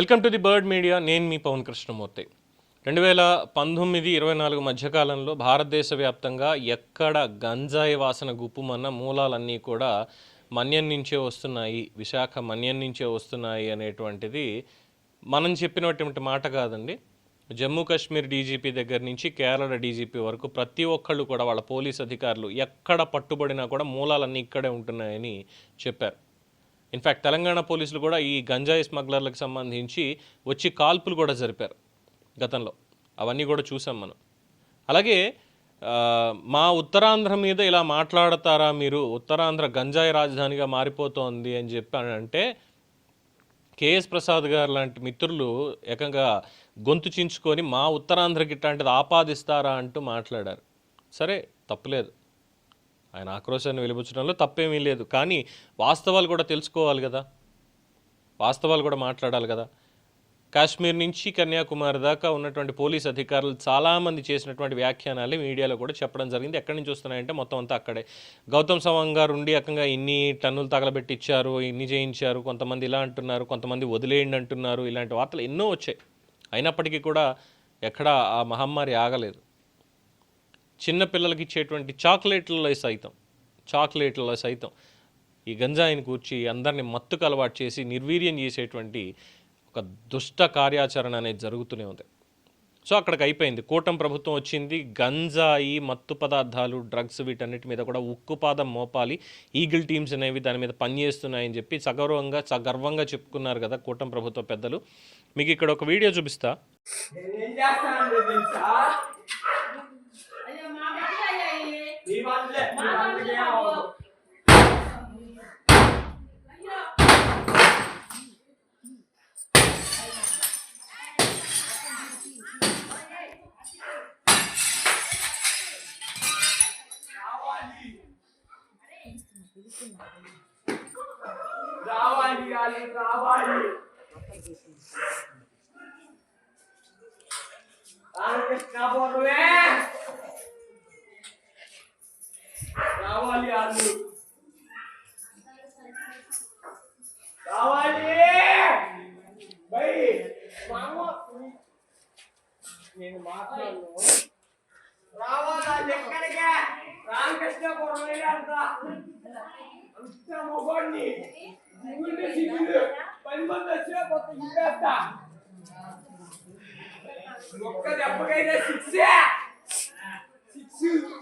Welcome to the Bird Media. నేను మీ పవన్ కృష్ణమూర్తి. రెండు వేల పంతొమ్మిది ఇరవై నాలుగు మధ్యకాలంలో భారతదేశ వ్యాప్తంగా ఎక్కడ గంజాయి వాసన గుప్పుమన్న మూలాలన్నీ కూడా మన్యం నుంచే వస్తున్నాయి విశాఖ మన్యం నుంచే వస్తున్నాయి అనేటువంటిది మనం చెప్పినటువంటి మాట కాదండి. జమ్మూ కాశ్మీర్ డీజీపీ దగ్గర నుంచి కేరళ డీజీపీ వరకు ప్రతి ఒక్కళ్ళు కూడా వాళ్ళ పోలీస్ అధికారులు ఎక్కడ పట్టుబడినా కూడా మూలాలన్నీ ఇక్కడే ఉంటున్నాయని చెప్పారు. ఇన్ఫ్యాక్ట్ తెలంగాణ పోలీసులు కూడా ఈ గంజాయి స్మగ్లర్లకు సంబంధించి వచ్చి కాల్పులు కూడా జరిపారు గతంలో. అవన్నీ కూడా చూసాం మనం. అలాగే మా ఉత్తరాంధ్ర మీద ఇలా మాట్లాడతారా మీరు? ఉత్తరాంధ్ర గంజాయి రాజధానిగా మారిపోతోంది అని చెప్పి అంటే కేఎస్ ప్రసాద్ గారు లాంటి మిత్రులు ఏకంగా గొంతు చించుకొని మా ఉత్తరాంధ్రకి ఇట్లాంటిది ఆపాదిస్తారా అంటూ మాట్లాడారు. సరే తప్పులేదు. ఆయన ఆక్రోశాన్ని వెలిబుచ్చడంలో తప్పేమీ లేదు. కానీ వాస్తవాలు కూడా తెలుసుకోవాలి కదా. వాస్తవాలు కూడా మాట్లాడాలి కదా. కాశ్మీర్ నుంచి కన్యాకుమారి దాకా ఉన్నటువంటి పోలీస్ అధికారులు చాలామంది చేసినటువంటి వ్యాఖ్యానాలు మీడియాలో కూడా చెప్పడం జరిగింది. ఎక్కడి నుంచి వస్తున్నాయంటే మొత్తం అంతా అక్కడే. గౌతమ్ సవాంగ్ గారు ఉండి రకంగా ఇన్ని టన్నులు తగలబెట్టి ఇచ్చారు ఇన్ని చేయించారు కొంతమంది ఇలా అంటున్నారు కొంతమంది వదిలేయండి అంటున్నారు ఇలాంటి వార్తలు ఎన్నో వచ్చాయి. అయినప్పటికీ కూడా ఎక్కడా ఆ మహమ్మారి ఆగలేదు. చిన్నపిల్లలకి ఇచ్చేటువంటి చాక్లెట్లలో సైతం చాక్లెట్లలో సైతం ఈ గంజాయిని కూర్చి అందరిని మత్తుకు అలవాటు చేసి నిర్వీర్యం చేసేటువంటి ఒక దుష్ట కార్యాచరణ అనేది జరుగుతూనే ఉంది. సో అక్కడికి అయిపోయింది. కూటమి ప్రభుత్వం వచ్చింది. గంజాయి మత్తు పదార్థాలు డ్రగ్స్ వీటన్నిటి మీద కూడా ఉక్కుపాదం మోపాలి. ఈగిల్ టీమ్స్ అనేవి దాని మీద పనిచేస్తున్నాయని చెప్పి సగౌరవంగా సగర్వంగా చెప్పుకున్నారు కదా కూటమి ప్రభుత్వ పెద్దలు. మీకు ఇక్కడ ఒక వీడియో చూపిస్తా నేనేం చేస్తానండి తెలుసా నీ వాళ్ళే నీ వాళ్ళకి ఏం అవ్వదు. రావాలి రావాలి రావాలి రామకృష్ణ బోర్వే కావాలి వాళ్ళు. కావాలి బై. మామ నేను మాట్లాడను. రావాలి? ఎక్కడికి? రామకృష్ణ బోర్వే అంత. అంత మొగోడిని. ముందు సిగ్గులు పది మంది వచ్చినా కొత్త ఇప్పేస్తా ఒక్క దెబ్బకైతే సిక్స్. సిక్స్.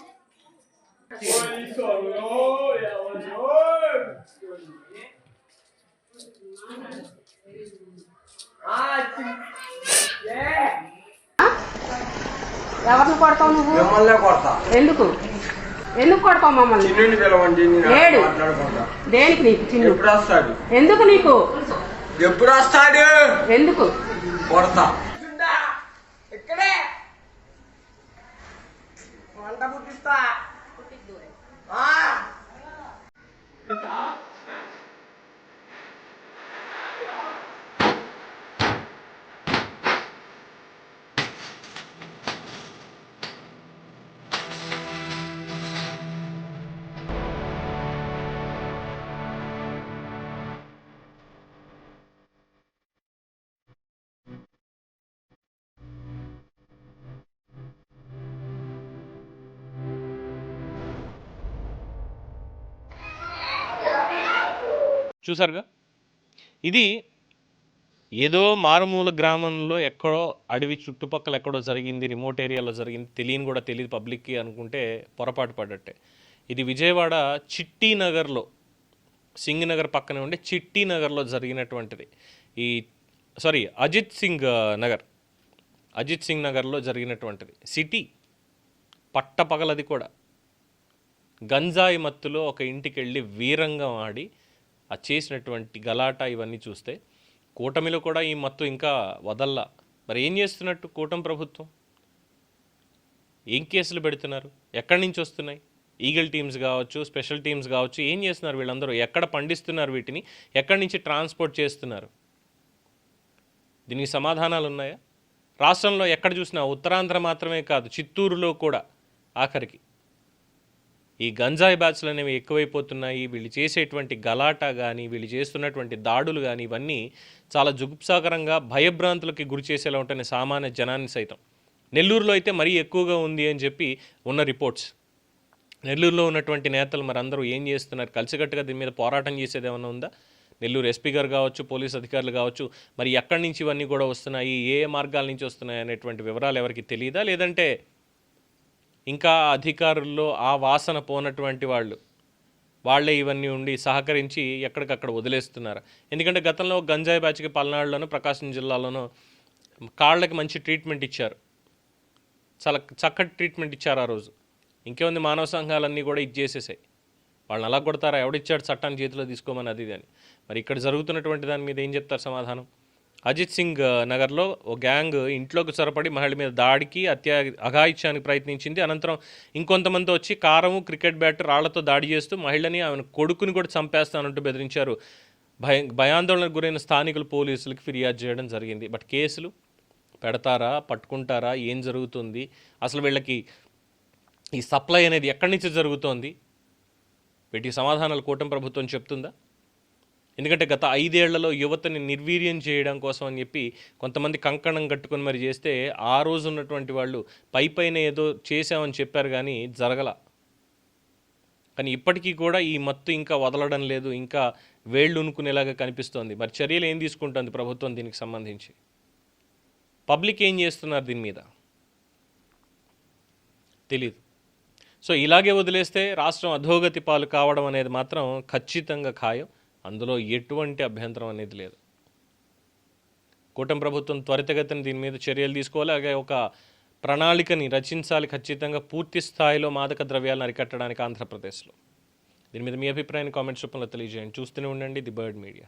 ఎవరిని కొడతావు నువ్వు? మిమ్మల్నే కొడతా. ఎందుకు? ఎందుకు కొడతావు మమ్మల్ని? చిన్నుని పిలవండి నేను లేడు. మాట్లాడుకుంటా. దేనికి నీకు చిన్ను? ఎప్పుడు వస్తాడు? ఎందుకు నీకు? ఎప్పుడు వస్తాడు? ఎందుకు? కొడతా. చూసారుగా? ఇది ఏదో మారుమూల గ్రామంలో ఎక్కడో అడవి చుట్టుపక్కల ఎక్కడో జరిగింది రిమోట్ ఏరియాలో జరిగింది తెలియని కూడా తెలియదు పబ్లిక్కి అనుకుంటే పొరపాటు పడ్డట్టే. ఇది విజయవాడ చిట్టి నగర్లో సింగ్ నగర్ పక్కనే ఉండే చిట్టి నగర్లో జరిగినటువంటిది. ఈ సారీ అజిత్ సింగ్ నగర్. అజిత్ సింగ్ నగర్లో జరిగినటువంటిది. సిటీ పట్టపగలది కూడా. గంజాయి మత్తులో ఒక ఇంటికి వెళ్ళి వీరంగం ఆడి ఆ చేసినటువంటి గలాట ఇవన్నీ చూస్తే కూటమిలో కూడా ఈ మత్తు ఇంకా వదల్లా. మరి ఏం చేస్తున్నట్టు కూటమి ప్రభుత్వం? ఏం కేసులు పెడుతున్నారు? ఎక్కడి నుంచి వస్తున్నాయి? ఈగల్ టీమ్స్ కావచ్చు స్పెషల్ టీమ్స్ కావచ్చు ఏం చేస్తున్నారు వీళ్ళందరూ? ఎక్కడ పండిస్తున్నారు వీటిని? ఎక్కడి నుంచి ట్రాన్స్పోర్ట్ చేస్తున్నారు? దీనికి సమాధానాలు ఉన్నాయా? రాష్ట్రంలో ఎక్కడ చూసినా ఉత్తరాంధ్ర మాత్రమే కాదు చిత్తూరులో కూడా ఆఖరికి. ఈ గంజాయి బ్యాచ్లు అనేవి ఎక్కువైపోతున్నాయి. వీళ్ళు చేసేటువంటి గలాటా కానీ వీళ్ళు చేస్తున్నటువంటి దాడులు కానీ ఇవన్నీ చాలా జుగుప్సాకరంగా భయభ్రాంతులకి గురి చేసేలా ఉంటున్నాయి సామాన్య జనాన్ని సైతం. నెల్లూరులో అయితే మరీ ఎక్కువగా ఉంది అని చెప్పి ఉన్న రిపోర్ట్స్. నెల్లూరులో ఉన్నటువంటి నేతలు మరి అందరూ ఏం చేస్తున్నారు? కలిసికట్టుగా దీని మీద పోరాటం చేసేది ఏమైనా ఉందా? నెల్లూరు ఎస్పీ గారు కావచ్చు పోలీస్ అధికారులు కావచ్చు మరి ఎక్కడి నుంచి ఇవన్నీ కూడా వస్తున్నాయి? ఏ ఏ మార్గాల నుంచి వస్తున్నాయి? అనేటువంటి వివరాలు ఎవరికి తెలియదా? లేదంటే ఇంకా అధికారుల్లో ఆ వాసన పోనటువంటి వాళ్ళు వాళ్ళే ఇవన్నీ ఉండి సహకరించి ఎక్కడికక్కడ వదిలేస్తున్నారు. ఎందుకంటే గతంలో గంజాయి బ్యాచ్కి పల్నాడులోనూ ప్రకాశం జిల్లాలోనూ కాళ్ళకి మంచి ట్రీట్మెంట్ ఇచ్చారు. చాలా చక్కటి ట్రీట్మెంట్ ఇచ్చారు ఆ రోజు. ఇంకేముంది మానవ సంఘాలన్నీ కూడా ఇది చేసేసాయి వాళ్ళని అలా కొడతారా? ఎవడిచ్చాడు చట్టాన్ని చేతిలో తీసుకోమని అది ఇది అని. మరి ఇక్కడ జరుగుతున్నటువంటి దాని మీద ఏం చెప్తారు సమాధానం? అజిత్ సింగ్ నగర్లో ఓ గ్యాంగ్ ఇంట్లోకి చొరపడి మహిళ మీద దాడికి అత్యా అఘాయిత్యానికి ప్రయత్నించింది. అనంతరం ఇంకొంతమంది వచ్చి కారము క్రికెట్ బ్యాట్ రాళ్ళతో దాడి చేస్తూ మహిళని ఆమెను కొడుకుని కూడా చంపేస్తానంటూ బెదిరించారు. భయ భయాందోళనకు గురైన స్థానికులు పోలీసులకు ఫిర్యాదు చేయడం జరిగింది. బట్ కేసులు పెడతారా పట్టుకుంటారా ఏం జరుగుతుంది? అసలు వీళ్ళకి ఈ సప్లై అనేది ఎక్కడి నుంచి జరుగుతోంది? వీటికి సమాధానాలు కూటమి ప్రభుత్వం చెప్తుందా? ఎందుకంటే గత ఐదేళ్ళలో యువతని నిర్వీర్యం చేయడం కోసం అని చెప్పి కొంతమంది కంకణం కట్టుకొని మరి చేస్తే ఆ రోజు ఉన్నటువంటి వాళ్ళు పై పైన ఏదో చేశామని చెప్పారు కానీ జరగల. కానీ ఇప్పటికీ కూడా ఈ మత్తు ఇంకా వదలడం లేదు ఇంకా వేళ్ళు ఉనుకునేలాగా కనిపిస్తోంది. మరి చర్యలు ఏం తీసుకుంటుంది ప్రభుత్వం దీనికి సంబంధించి? పబ్లిక్ ఏం చేస్తున్నారు దీని మీద? తెలీదు. సో ఇలాగే వదిలేస్తే రాష్ట్రం అధోగతి పాలు కావడం అనేది మాత్రం ఖచ్చితంగా ఖాయం. అందులో ఎటువంటి అభ్యంతరం అనేది లేదు. కూటమి ప్రభుత్వం త్వరితగతిన దీని మీద చర్యలు తీసుకోవాలి. అలాగే ఒక ప్రణాళికని రచించాలి ఖచ్చితంగా పూర్తి స్థాయిలో మాదక ద్రవ్యాలను అరికట్టడానికి ఆంధ్రప్రదేశ్లో. దీని మీద మీ అభిప్రాయాన్ని కామెంట్స్ రూపంలో తెలియజేయండి. చూస్తూనే ఉండండి ది బర్డ్ మీడియా.